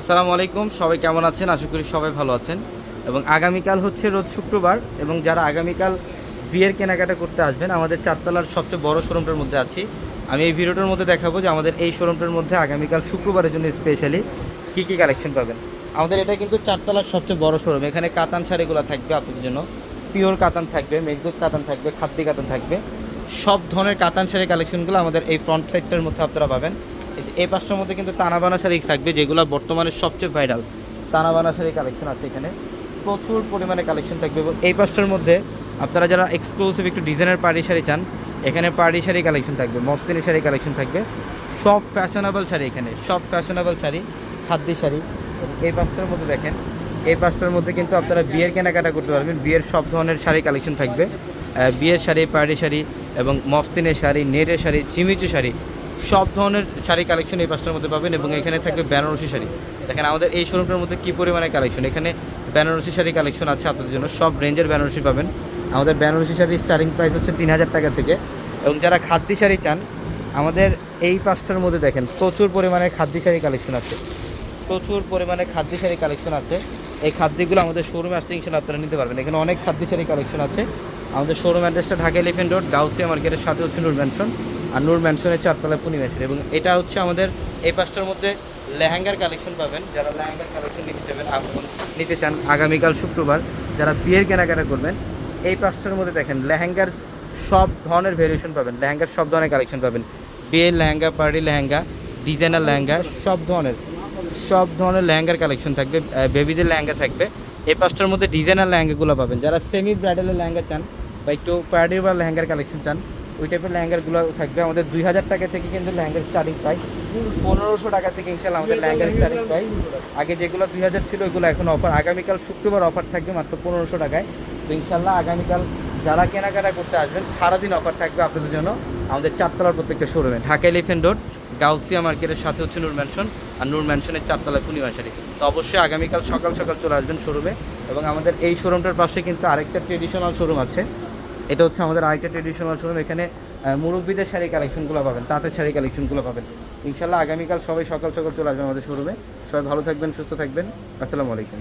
আসসালামু আলাইকুম, সবাই কেমন আছেন? আশা করি সবাই ভালো আছেন। এবং আগামীকাল হচ্ছে রোজ শুক্রবার এবং যারা আগামীকাল বিয়ের কেনাকাটা করতে আসবেন, আমাদের চারতলার সবচেয়ে বড় শোরুমটার মধ্যে আছি। আমি এই ভিডিওটার মধ্যে দেখাবো যে আমাদের এই শোরুমটার মধ্যে আগামীকাল শুক্রবারের জন্য স্পেশালি কী কী কালেকশন পাবেন। আমাদের এটা কিন্তু চারতলার সবচেয়ে বড় শোরুম। এখানে কাতান শাড়িগুলো থাকবে আপনাদের জন্য। পিওর কাতান থাকবে মেঘদূত কাতান থাকবে খাদ্যি কাতান থাকবে। সব ধরনের কাতান শাড়ি কালেকশনগুলো আমাদের এই ফ্রন্ট সাইডটার মধ্যে আপনারা পাবেন। এই পাঁচটার মধ্যে কিন্তু তানাবানা শাড়ি থাকবে, যেগুলো বর্তমানে সবচেয়ে ভাইরাল তানাবানা শাড়ি কালেকশন আছে এখানে। প্রচুর পরিমাণে কালেকশন থাকবে এবং এই পাঁচটার মধ্যে আপনারা যারা এক্সক্লুসিভ একটু ডিজাইনের পার্টি শাড়ি চান, এখানে পার্টি শাড়ি কালেকশন থাকবে মস্তিনি শাড়ি কালেকশন থাকবে। সব ফ্যাশনেবল শাড়ি এখানে, সব ফ্যাশনেবল শাড়ি, খাদ্যি শাড়ি। এই পাঁচটার মধ্যে দেখেন, এই পাঁচটার মধ্যে কিন্তু আপনারা বিয়ের কেনাকাটা করতে পারবেন, বিয়ের সব ধরনের শাড়ি কালেকশন থাকবে। বিয়ের শাড়ি পার্টি শাড়ি এবং মস্তিনের শাড়ি, নেটের শাড়ি চিমিচু শাড়ি সব ধরনের শাড়ি কালেকশন এই পাঁচটার মধ্যে পাবেন এবং এখানে থাকবে বেনারসি শাড়ি। দেখেন আমাদের এই শোরুমটার মধ্যে কী পরিমাণে কালেকশন এখানে বেনারসি শাড়ি কালেকশন আছে আপনাদের জন্য, সব রেঞ্জের বেনারসি পাবেন। আমাদের বেনারসি শাড়ির স্টার্টিং প্রাইস হচ্ছে তিন হাজার টাকা থেকে এবং যারা খাদ্যি শাড়ি চান, আমাদের এই পাঁচটার মধ্যে দেখেন প্রচুর পরিমাণে খাদ্যি শাড়ি কালেকশন আছে। প্রচুর পরিমাণে খাদ্য শাড়ি কালেকশন আছে। এই খাদ্যগুলো আমাদের শোরুমে ইনশাল্লাহ আপনারা নিতে পারবেন। এখানে অনেক খাদ্য শাড়ি কালেকশন আছে। আমাদের শোরুম অ্যাড্রেসটা ঢাকা এলিফেন্ট রোড গাউসিয়া মার্কেটের সাথে হচ্ছে নূর ম্যানশন আর নূর ম্যানশনের চারতলা পূর্ণিমাসের এবং এটা হচ্ছে আমাদের এই পাঁচটার মধ্যে লেহেঙ্গার কালেকশন পাবেন। যারা লেহেঙ্গার কালেকশন নিতে চাবেন আগ- নিতে চান আগামীকাল শুক্রবার, যারা বিয়ের কেনাকাটা করবেন, এই পাঁচটার মধ্যে দেখেন লেহেঙ্গার সব ধরনের ভেরিয়েশন পাবেন। লেহেঙ্গার সব ধরনের কালেকশন পাবেন। বিয়ের লেহেঙ্গা পার্টি লেহেঙ্গা ডিজাইনার লেহেঙ্গা, সব ধরনের সব ধরনের লেহেঙ্গার কালেকশন থাকবে বেবিদের লেহেঙ্গা থাকবে। এই পাঁচটার মধ্যে ডিজাইনার লেহেঙ্গাগুলো পাবেন। যারা সেমি ব্রাইডালের লেহেঙ্গা চান বা একটু পার্টি বা লেহেঙ্গার কালেকশন চান ওই টাইপের লেহেঙ্গারগুলো থাকবে। আমাদের দুই হাজার টাকা থেকে কিন্তু লেহেঙ্গার স্টার্টিং প্রাইস পনেরোশো টাকা থেকে ইনশাল্লাহ আমাদের লেহেঙ্গার স্টার্টিং প্রাইস আগে যেগুলো দুই হাজার ছিল ওইগুলো এখন অফার আগামীকাল শুক্রবার অফার থাকবে মাত্র পনেরোশো টাকায়। তো ইনশাল্লাহ আগামীকাল যারা কেনাকাটা করতে আসবেন সারাদিন অফার থাকবে আপনাদের জন্য আমাদের চারতলার প্রত্যেকটা শোরুমে ঢাকা এলিফেন্ট রোড গাউসিয়া মার্কেটের সাথে হচ্ছে নূর ম্যানশন আর নূর ম্যানশনের চারতলা শাড়ি। তো অবশ্যই আগামীকাল সকাল সকাল চলে আসবেন শোরুমে এবং আমাদের এই শোরুমটার পাশে কিন্তু আরেকটা ট্রেডিশনাল শোরুম আছে। এটা হচ্ছে আমাদের আরেকটা ট্রেডিশনাল শোরুম এখানে মুরব্বীদের শাড়ি কালেকশনগুলো পাবেন, তাঁতের শাড়ি কালেকশনগুলো পাবেন। ইনশাল্লাহ আগামীকাল সবাই সকাল সকাল চলে আসবেন আমাদের শোরুমে সবাই ভালো থাকবেন, সুস্থ থাকবেন। আসসালামু আলাইকুম।